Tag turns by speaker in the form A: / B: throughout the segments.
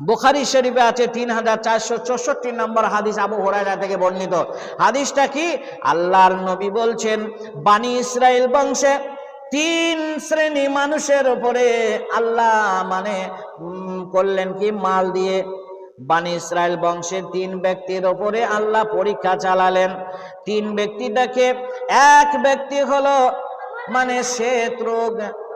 A: বুখারি শরীফে আছে তিন হাজার চারশো চৌষট্টি নম্বর হাদিস আবু হরাইরা থেকে বর্ণিত। হাদিসটা কি? আল্লাহর নবী বলছেন, বানি ইসরায়েল বংশে তিন শ্রেণি মানুষের উপরে আল্লাহ মানে করলেন কি? মাল দিয়ে। বানি ইসরায়েল বংশের তিন ব্যক্তির ওপরে আল্লাহ পরীক্ষা চালালেন। তিন ব্যক্তিটাকে, এক ব্যক্তি হলো মানে শ্বেত রোগ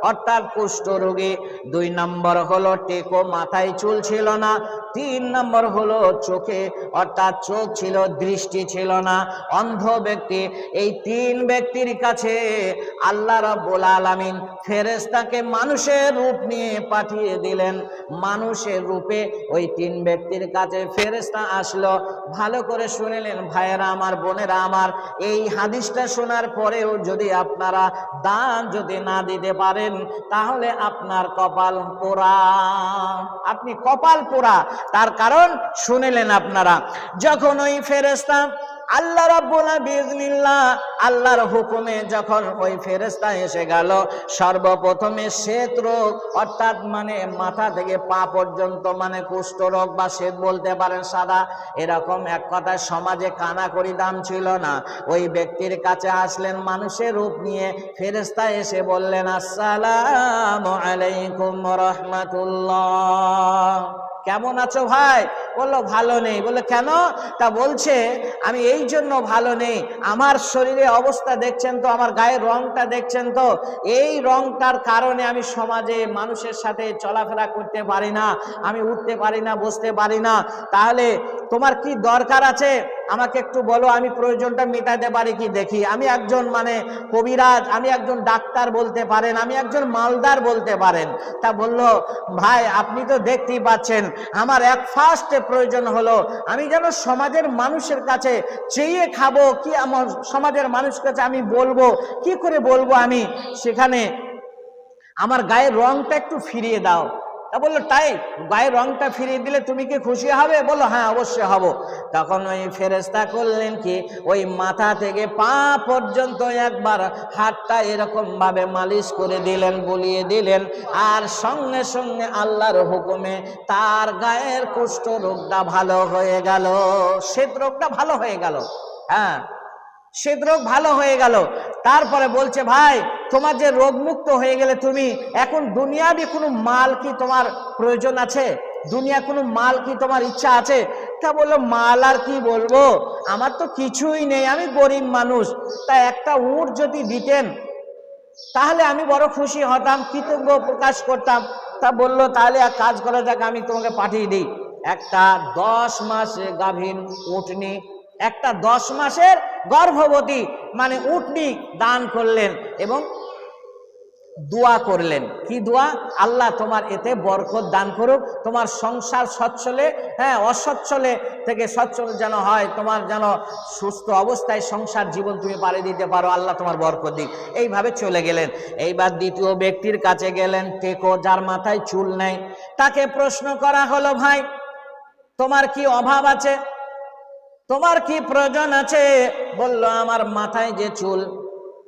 A: অর্থাৎ কুষ্ঠ রোগী দুই নম্বর হলো টেকো, মাথায় চুল ছিল না। তিন নম্বর হলো চোখে, অর্থাৎ চোখ ছিল, দৃষ্টি ছিল না। অন্ধ ব্যক্তি, এই তিন ব্যক্তির কাছে আল্লাহ রব্বুল আলামিন ফেরেশতাকে মানুষের রূপ নিয়ে পাঠিয়ে দিলেন। মানুষের রূপে ওই তিন ব্যক্তির কাছে ফেরেশতা আসলো। ভালো করে শুনিলেন, ভাইয়েরা আমার, বোনেরা আমার, এই হাদিসটা শোনার পরেও যদি আপনারা দান যদি না দিতে পারেন তাহলে আপনার কপাল পোড়া। আপনি কপাল পোড়া। তার কারণ শুনিলেন আপনারা, যখন ওই ফেরেস্তা আল্লাহ রাব্বুল বিজনিল্লাহ আল্লাহর হুকুমে যখন ওই ফেরেশতা এসে গেল, সর্বপ্রথমে শ্বেত রোগ, অর্থাৎ মানে মাথা থেকে পা পর্যন্ত মানে কুষ্ঠ রোগ বা শ্বেত বলতে পারেন সাদা, এরকম এক কথায় সমাজে কানা করি দাম ছিল না। ওই ব্যক্তির কাছে আসলেন, মানুষের রূপ নিয়ে ফেরেশতা এসে বললেন, আসসালামু আলাইকুম রহমাতুল্লাহ। কেমন আছো ভাই? বলল, ভালো নেই। বলল, কেন? তা বলছে, আমি এই জন্য ভালো নেই। আমার শরীরে অবস্থা দেখছেন তো, আমার গায়ের রংটা দেখছেন তো। এই রংটার কারণে আমি সমাজে মানুষের সাথে চলাফেরা করতে পারি না, আমি উঠতে পারি না, বসতে পারি না। তাহলে তোমার কি দরকার আছে? আমাকে একটু বলো, আমি প্রয়োজনটা মেটাতে পারি কি দেখি? আমি একজন মানে কবিরাজ, আমি একজন ডাক্তার বলতে পারেন, আমি একজন মালদার বলতে পারেন। তা বলল, ভাই, আপনি তো দেখতেই পাচ্ছেন, আমার এক ফার্স্টে প্রয়োজন হলো, আমি যেন সমাজের মানুষের কাছে চেয়ে খাব, কি আমার সমাজের মানুষের কাছে আমি বলব, কি করে বলব আমি? সেখানে আমার গায়ের রংটা একটু ফিরিয়ে দাও। তা বলল, তাই গায়ের রংটা ফিরিয়ে দিলে তুমি কি খুশি হবে? বলল হ্যাঁ অবশ্যই হব। তখন ওই ফেরেস্তা করলেন কি, ওই মাথা থেকে পা পর্যন্ত একবার হাতটা এরকম ভাবে মালিশ করে দিলেন, বলিয়ে দিলেন। আর সঙ্গে সঙ্গে আল্লাহর হুকুমে তার গায়ের কুষ্ঠ রোগটা ভালো হয়ে গেল শ্বেত রোগটা ভালো হয়ে গেল। হ্যাঁ শ্বেত রোগ ভালো হয়ে গেল। তারপরে বলছে, ভাই, তোমার যে রোগ মুক্ত হয়ে গেলে তুমি, এখন দুনিয়াবি কোনো মাল কি তোমার প্রয়োজন আছে? দুনিয়া কোনো মাল কি তোমার ইচ্ছা আছে? তা বলল, মাল আর কি বলব? আমার তো কিছুই নেই, আমি গরিব মানুষ। তা একটা উট যদি দিতেন, তাহলে আমি বড় খুশি হতাম, কৃতজ্ঞ প্রকাশ করতাম। তা বলল, তাহলে এক কাজ করা যাক, আমি তোমাকে পাঠিয়ে দিই। একটা দশ মাস গাভীন উটনি একটা দশ মাসের গর্ভবতী মানে উটনি দান করলেন এবং দোয়া করলেন। কি দোয়া? আল্লাহ তোমার এতে বরকত দান করুক, তোমার সংসার সচ্ছলে হ্যাঁ অসচ্ছলে থেকে সচ্ছল যেন হয়, তোমার যেন সুস্থ অবস্থায় সংসার জীবন তুমি পারে দিতে পারো, আল্লাহ তোমার বরকত দিক। এইভাবে চলে গেলেন। এইবার দ্বিতীয় ব্যক্তির কাছে গেলেন, টেকো, যার মাথায় চুল নেই। তাকে প্রশ্ন করা হলো, ভাই, তোমার কি অভাব আছে? তোমার কি প্রয়োজন আছে? বলল, আমার মাথায় যে চুল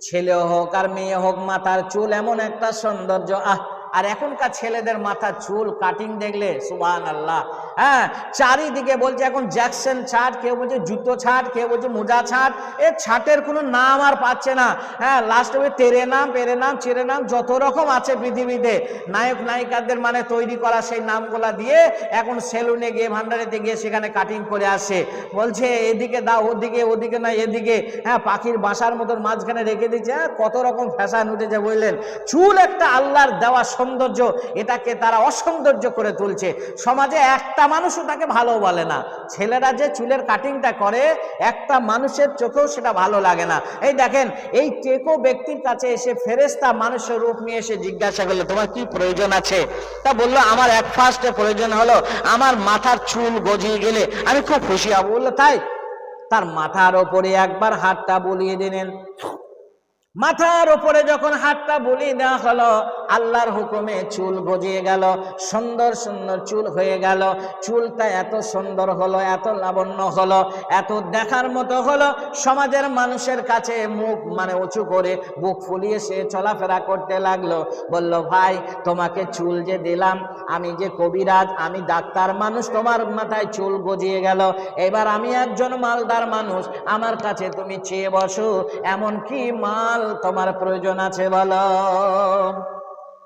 A: ছেলে হোক আর মেয়ে হোক, মাথার চুল এমন একটা সৌন্দর্য, আহ আর এখনকার ছেলেদের মাথার চুল কাটিং দেখলে সুবান আল্লাহ হ্যাঁ চারিদিকে বলছে এখন জ্যাকসন ছাট কেউ বলছে জুতো ছাট কেউ বলছে মোজা ছাট এ ছাটের কোনো নাম আর পাচ্ছে না। হ্যাঁ লাস্টে ওই তেরে নাম, পেরে নাম, চেরে নাম, যত রকম আছে পৃথিবীতে। নায়ক, নায়িকাদের মানে তৈরি করা সেই নামগুলা দিয়ে এখন সেলুনে গিয়ে, ভান্ডারেতে গিয়ে সেখানে কাটিং করে আসে। বলছে, এদিকে দাও, ওদিকে ওদিকে না এদিকে। হ্যাঁ পাখির বাসার মতন মাঝখানে রেখে দিচ্ছে। হ্যাঁ কত রকম ফ্যাশন উঠেছে বললেন। চুল একটা আল্লাহর দেওয়া সৌন্দর্য এটাকে তারা অসৌন্দর্য করে তুলছে। সমাজে একটা মানুষও তাকে ভালো বলে না। ছেলেরা যে চুলের কাটিংটা করে, একটা মানুষের চোখেও সেটা ভালো লাগে না। এই দেখেন, এই টেকো ব্যক্তির কাছে এসে ফেরেস্তা মানুষের রূপ নিয়ে এসে জিজ্ঞাসা করল, তোমার কি প্রয়োজন আছে? তা বলল, আমার এক ফার্স্টে প্রয়োজন হলো, আমার মাথার চুল গজিয়ে গেলে আমি খুব খুশি হব। বলল, তাই? তার মাথার ওপরে একবার হাতটা বলিয়ে দিলেন। মাথার উপরে যখন হাতটা বলি দেওয়া হলো, আল্লাহর হুকুমে চুল গজিয়ে গেল, সুন্দর সুন্দর চুল হয়ে গেল। চুলটা এত সুন্দর হলো, এত লাবণ্য হলো, এত দেখার মতো হলো, সমাজের মানুষের কাছে মুখ মানে উঁচু করে বুক ফুলিয়ে সে চলাফেরা করতে লাগল। বলল, ভাই, তোমাকে চুল যে দিলাম, আমি যে কবিরাজ, আমি ডাক্তার মানুষ, তোমার মাথায় চুল গজিয়ে গেল। এবার আমি একজন মালদার মানুষ, আমার কাছে তুমি চেয়ে বসো এমন কি মাল তোমার প্রয়োজন আছে বলো।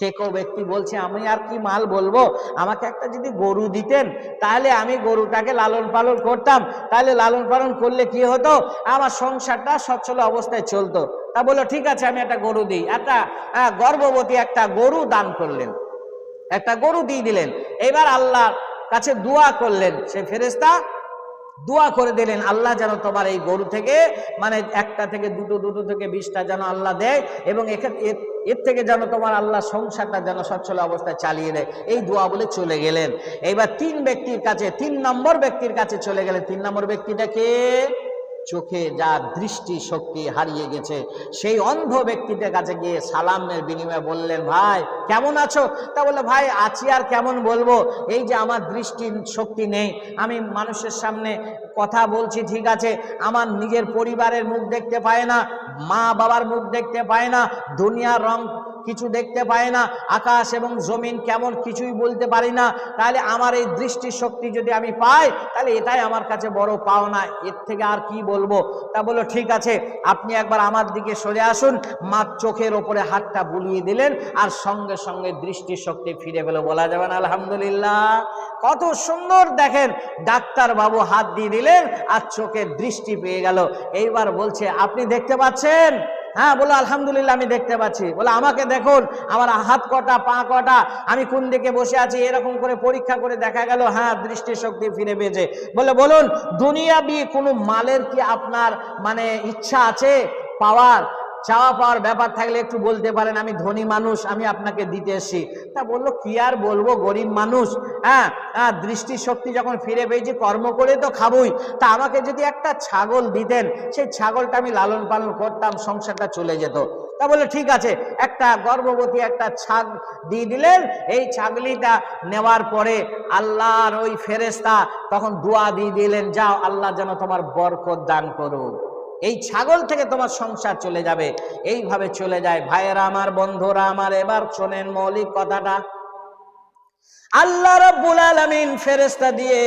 A: টেকো ব্যক্তি বলছে, আমি আর কি মাল বলব? আমাকে একটা যদি গরু দিতেন, তাহলে আমি গরুটাকে লালন পালন করতাম। তাহলে লালন পালন করলে কি হতো? আমার সংসারটা সচ্ছল অবস্থায় চলতো। তা বলল, ঠিক আছে, আমি একটা গরু দিই। একটা গর্ভবতী একটা গরু দান করলেন। একটা গরু দিয়ে দিলেন। এবার আল্লাহর কাছে দোয়া করলেন। সে ফেরেস্তা দোয়া করে দিলেন, আল্লাহ যেন তোমার এই গরু থেকে মানে একটা থেকে দুটো দুটো থেকে বিশটা যেন আল্লাহ দেয় এবং এর থেকে যেন তোমার আল্লাহ সংসারটা যেন সচ্ছল অবস্থায় চালিয়ে দেয়। এই দোয়া বলে চলে গেলেন। এইবার তিন ব্যক্তির কাছে, তিন নম্বর ব্যক্তির কাছে চলে গেলেন। তিন নম্বর ব্যক্তিটাকে চোখে যা দৃষ্টি শক্তি হারিয়ে গেছে, সেই অন্ধ ব্যক্তিদের কাছে গিয়ে সালামের বিনিময়ে বললেন, ভাই, কেমন আছো? তা বলল, ভাই, আছি আর কেমন বলব? এই যে আমার দৃষ্টি শক্তি নেই, আমি মানুষের সামনে কথা বলছি, ঠিক আছে, আমার নিজের পরিবারের মুখ দেখতে পায় না মা বাবার মুখ দেখতে পায় না, দুনিয়ার রং কিছু দেখতে পায় না, আকাশ এবং জমিন কেমন কিছুই বলতে পারি না, তাহলে আমার এই দৃষ্টি শক্তি যদি আমি পাই, তাহলে এটাই আমার কাছে বড় পাওনা, এর থেকে আর কি বলব? তা বলো, ঠিক আছে, আপনি একবার আমার দিকে সরে আসুন মা চোখের ওপরে হাতটা বুলিয়ে দিলেন, আর সঙ্গে সঙ্গে দৃষ্টি শক্তি ফিরে পেল, বলা যাবে না, আলহামদুলিল্লাহ। কত সুন্দর, দেখেন ডাক্তার বাবু হাত দিয়ে দিলেন, আর চোখের দৃষ্টি পেয়ে গেল। এইবার বলছে, আপনি দেখতে পাচ্ছেন? হ্যাঁ বলো, আলহামদুলিল্লাহ, আমি দেখতে পাচ্ছি। বলে, আমাকে দেখুন, আমার হাত কটা, পা কটা, আমি কোন দিকে বসে আছি? এরকম করে পরীক্ষা করে দেখা গেল হ্যাঁ দৃষ্টিশক্তি ফিরে পেয়েছে। বলে, বলুন, দুনিয়াবি কোনো মালের কি আপনার মানে ইচ্ছা আছে, পাওয়ার? চাওয়া পাওয়ার ব্যাপার থাকলে একটু বলতে পারেন, আমি ধনী মানুষ, আমি আপনাকে দিতে এসেছি। তা বলল, কি আর বলব, গরিব মানুষ? হ্যাঁ হ্যাঁ দৃষ্টিশক্তি যখন ফিরে পেয়েছি, কর্ম করে তো খাবই। তা আমাকে যদি একটা ছাগল দিতেন, সেই ছাগলটা আমি লালন পালন করতাম, সংসারটা চলে যেত। তা বলে ঠিক আছে, একটা গর্ভবতী একটা ছাগ দিয়ে দিলেন, এই ছাগলিটা নেওয়ার পরে আল্লাহর ওই ফেরেস্তা তখন দোয়া দিয়ে দিলেন, যাও, আল্লাহ যেন তোমার বরকত দান করুক। এই ছাগল থেকে তোমার সংসার চলে যাবে। এইভাবে চলে যায়। ভাইয়েরা আমার, বন্ধুরা আমার, এবার শোনেন মৌলিক কথাটা। আল্লাহ রব্বুল আলামিন ফেরেস্তা দিয়ে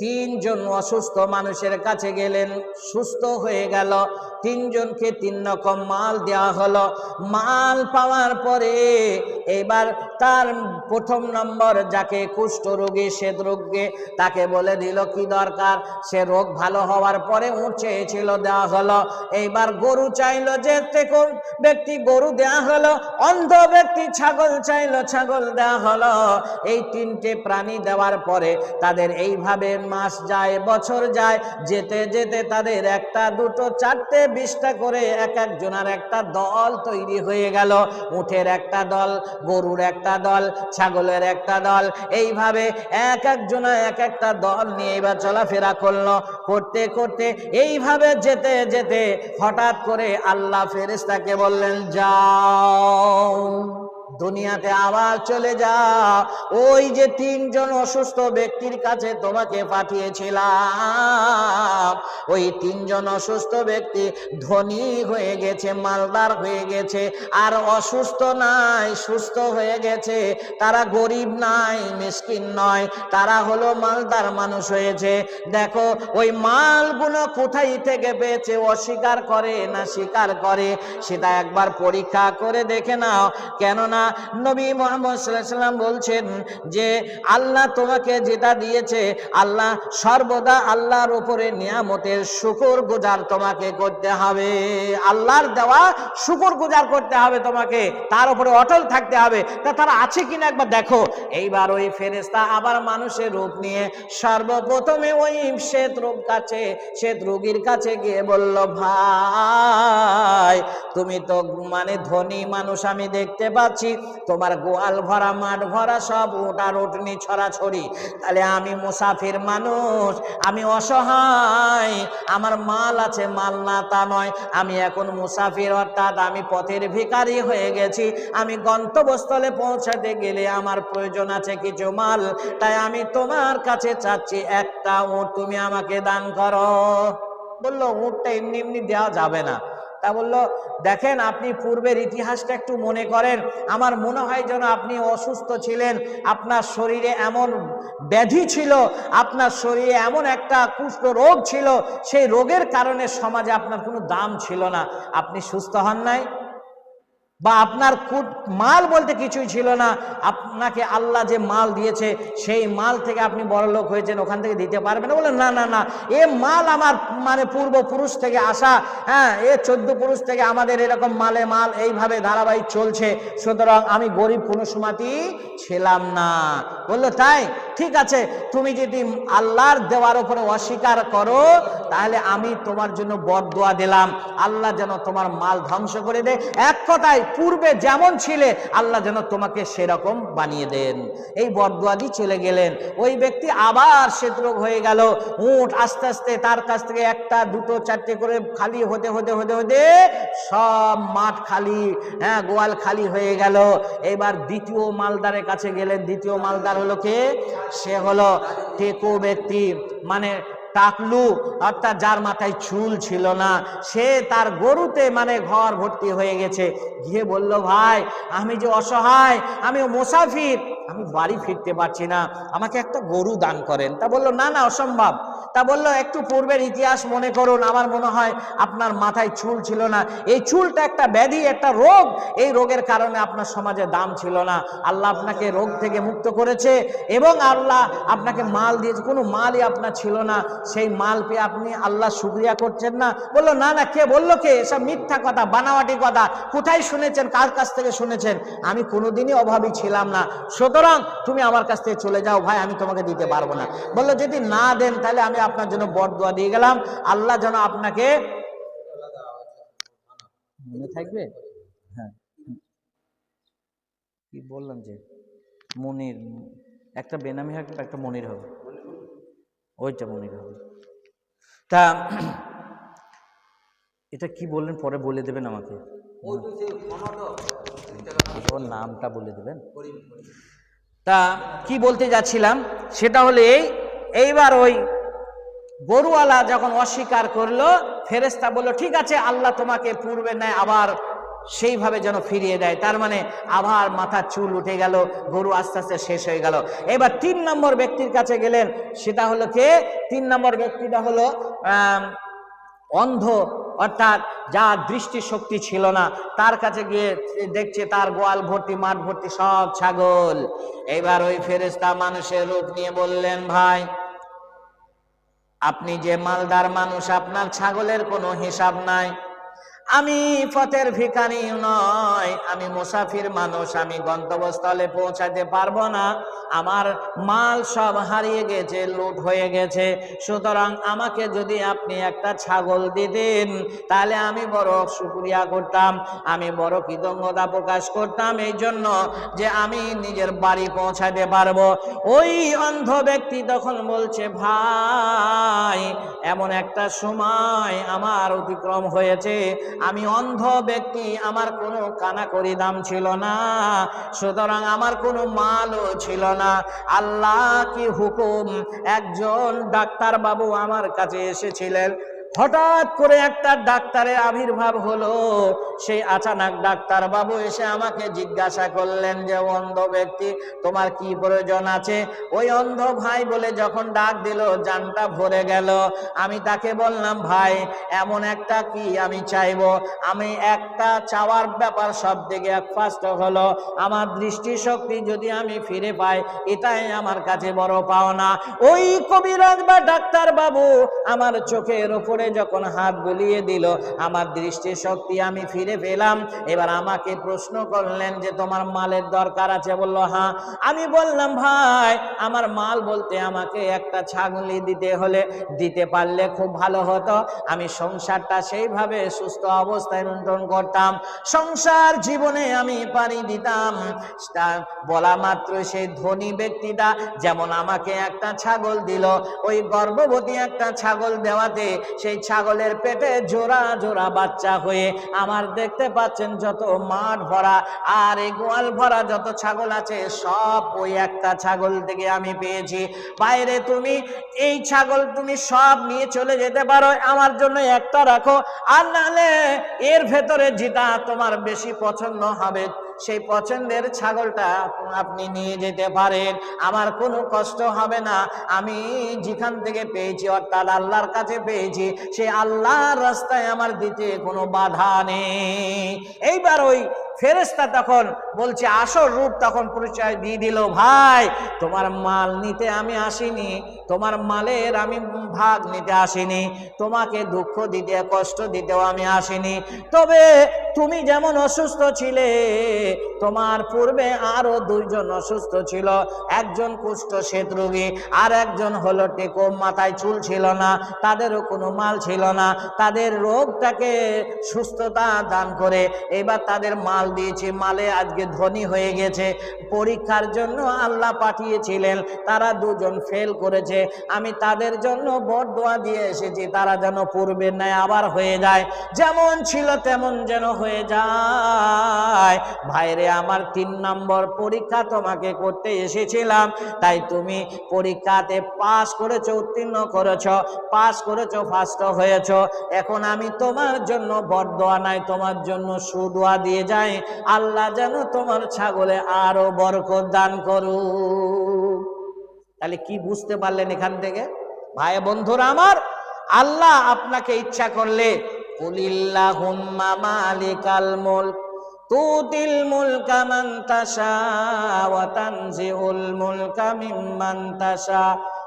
A: তিনজন অসুস্থ মানুষের কাছে গেলেন, সুস্থ হয়ে গেল। তিনজনকে তিন রকম মাল দেওয়া হলো। মাল পাওয়ার পরে এবার তার প্রথম নম্বর যাকে কুষ্ঠ রোগী, সে রোগকে তাকে বলে দিল, কি দরকার? সে রোগ ভালো হওয়ার পরে উঠ চেয়েছিল দেওয়া হলো। এইবার গরু চাইলো যে কোন ব্যক্তি গরু দেওয়া হলো, অন্ধ ব্যক্তি ছাগল চাইলো, ছাগল দেওয়া হলো। এই তিনটে প্রাণী দেওয়ার পরে তাদের এইভাবে মাস যায়, বছর যায়, যেতে যেতে তাদের একটা, দুটো, চারটে, বিশটা করে এক একজনের একটা দল তৈরি হয়ে গেল। উঠের একটা দল, গরুর একটা দল, ছাগলের একটা দল। এইভাবে এক একজনা এক একটা দল নিয়ে এবার চলাফেরা করল। করতে করতে এইভাবে যেতে যেতে হঠাৎ করে আল্লাহ ফেরেস্তাকে বললেন, যাও। দুনিয়াতে আবার চলে যাও। ওই যে তিনজন অসুস্থ ব্যক্তির কাছে তোমাকে পাঠিয়েছিলাম। ওই তিনজন অসুস্থ ব্যক্তি ধনী হয়ে গেছে, মালদার হয়ে গেছে, আর অসুস্থ নাই, সুস্থ হয়ে গেছে। তারা গরিব নাই, মিসকিন নয়, তারা হলো মালদার মানুষ হয়েছে। দেখো, ওই মালগুলো কোথায় থেকে পেয়েছে, অস্বীকার করে না স্বীকার করে, সেটা একবার পরীক্ষা করে দেখে নাও। কেননা নবী মোহাম্মদ সাল্লাম বলছেন যে আল্লাহ তোমাকে যেটা দিয়েছে, আল্লাহ সর্বদা আল্লাহর উপরে নিয়ামতের শুকর গুজার তোমাকে করতে হবে। আল্লাহর দেওয়া শুকর গুজার করতে হবে তোমাকে, তার উপরে অটল থাকতে হবে। তা তারা আছে কিনা একবার দেখো। এইবার ওই ফেরেস্তা আবার মানুষের রূপ নিয়ে সর্বপ্রথমে ওই শ্বেত রোগ কাছে, শ্বেত রোগীর কাছে গিয়ে বলল, ভাই, তুমি তো মানে ধনী মানুষ আমি দেখতে পাচ্ছি। তোমার গোয়াল ভরা মাঠ ভরা সব ওটা রোটনি ছড়াছড়ি। তাহলে আমি মুসাফির মানুষ, আমি অসহায়, আমার মাল আছে, মাল না তা নয়। আমি এখন মুসাফির, অর্থাৎ আমি পথের ভিখারি হয়ে গেছি। আমি গন্তব্যস্থলে পৌঁছাতে গেলে আমার প্রয়োজন আছে কিছু মাল। তাই আমি তোমার কাছে চাচ্ছি একটা উট, তুমি আমাকে দান করো। বলল, উটটা এমনি এমনি দেওয়া যাবে না। তা বলল, দেখেন, আপনি পূর্বের ইতিহাসটা একটু মনে করেন। আমার মনে হয় যেন আপনি অসুস্থ ছিলেন। আপনার শরীরে এমন ব্যাধি ছিল, আপনার শরীরে এমন একটা কুষ্ঠ রোগ ছিল। সেই রোগের কারণে সমাজে আপনার কোনো দাম ছিল না। আপনি সুস্থ হন নাই? বা আপনার কুট- মাল বলতে কিছুই ছিল না। আপনাকে আল্লাহ যে মাল দিয়েছে, সেই মাল থেকে আপনি বড় লোক হয়েছেন, ওখান থেকে দিতে পারবেন না। বলে না না না, এ মাল আমার মানে পূর্বপুরুষ থেকে আসা হ্যাঁ এ চোদ্দ পুরুষ থেকে আমাদের এরকম মালে মাল এইভাবে ধারাবাহিক চলছে, সুতরাং আমি গরিব কোনো সময়তেই ছিলাম না। বলল, তাই? ঠিক আছে, তুমি যদি আল্লাহর দেওয়ার উপরে অস্বীকার করো, তাহলে আমি তোমার জন্য বরদোয়া দিলাম। আল্লাহ যেন তোমার মাল ধ্বংস করে দেয়। এক কথায়, পূর্বে যেমন ছিলে, আল্লাহ যেন তোমাকে সেরকম বানিয়ে দেন। এই বরদোয়া দিয়ে চলে গেলেন। ওই ব্যক্তি আবার শ্বেতরোগ হয়ে গেল। উঠ, আস্তে আস্তে তার কাছ থেকে একটা, দুটো, চারটে করে খালি হতে হতে হতে হতে সব মাঠ খালি হ্যাঁ গোয়াল খালি হয়ে গেল। এবার দ্বিতীয় মালদারের কাছে গেলেন। দ্বিতীয় মালদার হলো কে? সে হলো টেকু ব্যক্তি। মানে টাকলু অর্থাৎ যার মাথায় চুল ছিল না, সে তার গরুতে মানে ঘর ভর্তি হয়ে গেছে। গিয়ে বলল, ভাই, আমি যে অসহায়, আমি মোসাফির, আমি বাড়ি ফিরতে পারছি না। আমাকে একটা গরু দান করেন। তা বলল, না না, অসম্ভব। তা বলল, একটু পূর্বের ইতিহাস মনে করুন। আমার মনে হয় আপনার মাথায় চুল ছিল না। এই চুলটা একটা ব্যাধি, একটা রোগ। এই রোগের কারণে আপনার সমাজে দাম ছিল না। আল্লাহ আপনাকে রোগ থেকে মুক্ত করেছে এবং আল্লাহ আপনাকে মাল দিয়েছে। কোনো মালই আপনার ছিল না। সেই মাল পেয়ে আপনি আল্লাহ শুক্রিয়া করছেন না? বলল, না না, কে বলল কে? এসব মিথ্যা কথা, বানাওয়াটি কথা। কোথায় শুনেছেন? কার কাছ থেকে শুনেছেন? আমি কোনোদিনই অভাবী ছিলাম না। সুতরাং তুমি আমার কাছ থেকে চলে যাও, ভাই, আমি তোমাকে দিতে পারব না। বলল, যদি না দেন, তাহলে আমি আপনার জন্য বরদোয়া দিয়ে গেলাম। আল্লাহ যেন আপনাকে মনে থাকবে? হ্যাঁ। কি বললাম যে, মনির, একটা বেনামি হোক একটা মনির হবে। ওইটা মনির হবে তা এটা কি বললেন? পরে বলে দেবেন আমাকে। ওর নামটা বলে দেবেন। তা কি বলতে যাচ্ছিলাম? সেটা হলে এই এইবার ওই গরুওয়ালা যখন অস্বীকার করল ফেরেস্তা বলল ঠিক আছে আল্লাহ তোমাকে পূর্বে নেয় আবার সেইভাবে যেন ফিরিয়ে দেয়। তার মানে আবার মাথার চুল উঠে গেল, গরু আস্তে আস্তে শেষ হয়ে গেল। এবার তিন নম্বর ব্যক্তির কাছে গেলেন, সেটা হলো কে? তিন নম্বর ব্যক্তিটা হলো অন্ধ, অর্থাৎ যার দৃষ্টিশক্তি ছিল না। তার কাছে গিয়ে দেখছে তার গোয়াল ভর্তি, মাঠ ভর্তি সব ছাগল। এবার ওই ফেরেস্তা মানুষের রূপ নিয়ে বললেন, ভাই, আপনি যে মালদার মানুষ, আপনার ছাগলের কোনো হিসাব নাই। আমি পথের ভিকারি নয়, আমি মুসাফির মানুষ, আমি গন্তব্যস্থলে পৌঁছাতে পারব না। আমার মাল সব হারিয়ে গেছে, লুট হয়ে গেছে। সুতরাং আমাকে যদি আপনি একটা ছাগল দিতেন, তাহলে আমি বড় শুক্রিয়া করতাম, আমি বড় কৃতজ্ঞতা প্রকাশ করতাম। এই জন্য যে আমি নিজের বাড়ি পৌঁছাতে পারব। ওই অন্ধ ব্যক্তি তখন বলছে, ভাই, এমন একটা সময় আমার অতিক্রম হয়েছে। আমি অন্ধ ব্যক্তি, আমার কোনো কানাকড়ি দাম ছিল না, সুতরাং আমার কোনো মালও ছিল না। আল্লাহ কি হুকুম? একজন ডাক্তার বাবু আমার কাছে এসেছিলেন হঠাৎ করে একটা ডাক্তারের আবির্ভাব হলো। সেই আচানক ডাক্তার বাবু এসে আমাকে জিজ্ঞাসা করলেন যে, অন্ধ ব্যক্তি, তোমার কি প্রয়োজন আছে? ওই অন্ধ ভাই বলে যখন ডাক দিল, জানটা ভরে গেল। আমি তাকে বললাম, ভাই, এমন একটা কি আমি চাইব? আমি একটা চাওয়ার ব্যাপার সব থেকে এক ফার্স্ট হলো। আমার দৃষ্টিশক্তি যদি আমি ফিরে পাই, এটাই আমার কাছে বড় পাওনা। ওই কবিরাজ বা ডাক্তার বাবু আমার চোখের ওপরে করে যখন হাত বুলিয়ে দিল, আমার দৃষ্টি শক্তি আমি ফিরে পেলাম। এবার আমাকে প্রশ্ন করলেন যে, তোমার মালের দরকার আছে? বলল হ্যাঁ। আমি বললাম, ভাই, আমার মাল বলতে আমাকে একটা ছাগলি দিতে হলে, দিতে পারলে খুব ভালো হতো। আমি সংসারটা সেইভাবে সুস্থ অবস্থায় নিয়ন্ত্রণ করতাম। সংসার জীবনে আমি পানি দিতাম। বলা মাত্র সেই ধনী ব্যক্তিটা যেমন আমাকে একটা ছাগল দিল, ওই গর্ভবতী একটা ছাগল দেওয়াতে সেই ছাগলের পেটে জোড়া জোড়া বাচ্চা হয়ে আমার দেখতে পাচ্ছেন যত মাঠ ভরা আর এই গোয়াল ভরা যত ছাগল আছে, সব ওই একটা ছাগল থেকে আমি পেয়েছি। বাইরে তুমি এই ছাগল তুমি সব নিয়ে চলে যেতে পারো, আমার জন্য একটা রাখো। আর নাহলে এর ভেতরে যেটা তোমার বেশি পছন্দ হবে সেই পছন্দের ছাগলটা আপনি নিয়ে যেতে পারেন। আমার কোনো কষ্ট হবে না। আমি যেখান থেকে পেয়েছি, অর্থাৎ আল্লাহর কাছে পেয়েছি সেই আল্লাহর রাস্তায় আমার দিতে কোনো বাধা নেই। এইবার ওই ফেরেস্তা তখন বলছে, আসল রূপ তখন পরিচয় দিয়ে দিল ভাই। তোমার মাল নিতে আমি আসিনি, তোমার মালের আমি ভাগ নিতে আসিনি, তোমাকে দুঃখ দিতে, কষ্ট দিতেও আমি আসিনি। তবে তুমি যেমন অসুস্থ ছিলে, তোমার পূর্বে আরও দুইজন অসুস্থ ছিল। একজন কুষ্ঠ শ্বেত রোগী, আর একজন হলো টেকো, মাথায় চুল ছিল না, তাদেরও কোনো মাল ছিল না। তাদের রোগটাকে সুস্থতা দান করে, এবার তাদের মাল দিয়েছে, মালে আজকে ধনী হয়ে গেছে। পরীক্ষার জন্য আল্লাহ পাঠিয়েছিলেন, তারা দুজন ফেল করেছে। আমি তাদের জন্য বট দোয়া দিয়ে এসেছি, তারা যেন পূর্বের ন্যায় আবার হয়ে যায়। যেমন ছিল তেমন যেন হয়ে যায়। ভাইরে, আমার তিন নম্বর পরীক্ষা তোমাকে করতে এসেছিলাম। তাই তুমি পরীক্ষাতে পাস করেছ, উত্তীর্ণ করেছ পাস করেছ ফার্স্ট হয়েছ। এখন আমি তোমার জন্য বরদোয়া নাই, তোমার জন্য সুদোয়া দিয়ে যাই। আল্লাহ যেন তোমার ছাগলে আরও বরকত দান করুক। তাহলে কি বুঝতে পারলেন এখান থেকে? ভাই বন্ধুরা আমার, আল্লাহ আপনাকে ইচ্ছা করলে, কুলিল্লাহুম্মা মালিকাল